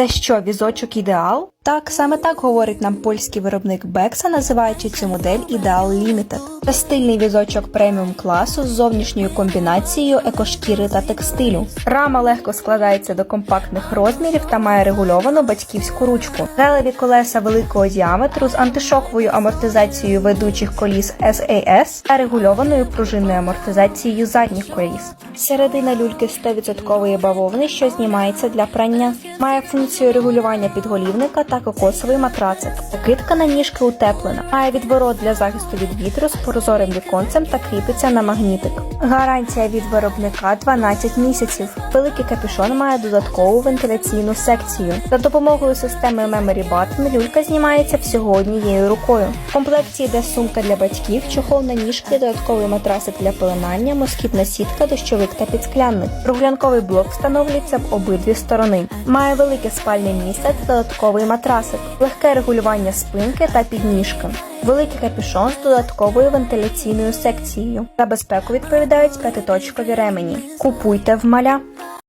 Це що, візочок ідеал? Так, саме так говорить нам польський виробник Бекса, називаючи цю модель Ideal Limited. Це стильний візочок преміум класу з зовнішньою комбінацією екошкіри та текстилю. Рама легко складається до компактних розмірів та має регульовану батьківську ручку. Гелеві колеса великого діаметру з антишоковою амортизацією ведучих коліс SAS та регульованою пружинною амортизацією задніх коліс. Середина люльки 100% бавовни, що знімається для прання. Має функцію регулювання підголівника та кокосовий матрацик. Накидка на ніжки утеплена. Має відворот для захисту від вітру з прозорим віконцем та кріпиться на магнітик. Гарантія від виробника 12 місяців. Великий капюшон має додаткову вентиляційну секцію. За допомогою системи Memory Button люлька знімається всього однією рукою. В комплекті йде сумка для батьків, чохол на ніжки, додатковий матрасик для пеленання, москітна сітка, дощовик та підсклянник. Прогулянковий блок встановлюється в обидві сторони. Має велике спальне місце та додатковий матрасик, легке регулювання спинки та підніжки. Великий капюшон з додатковою вентиляційною секцією. За безпеку відповідають п'ятиточкові ремені. Купуйте в маля.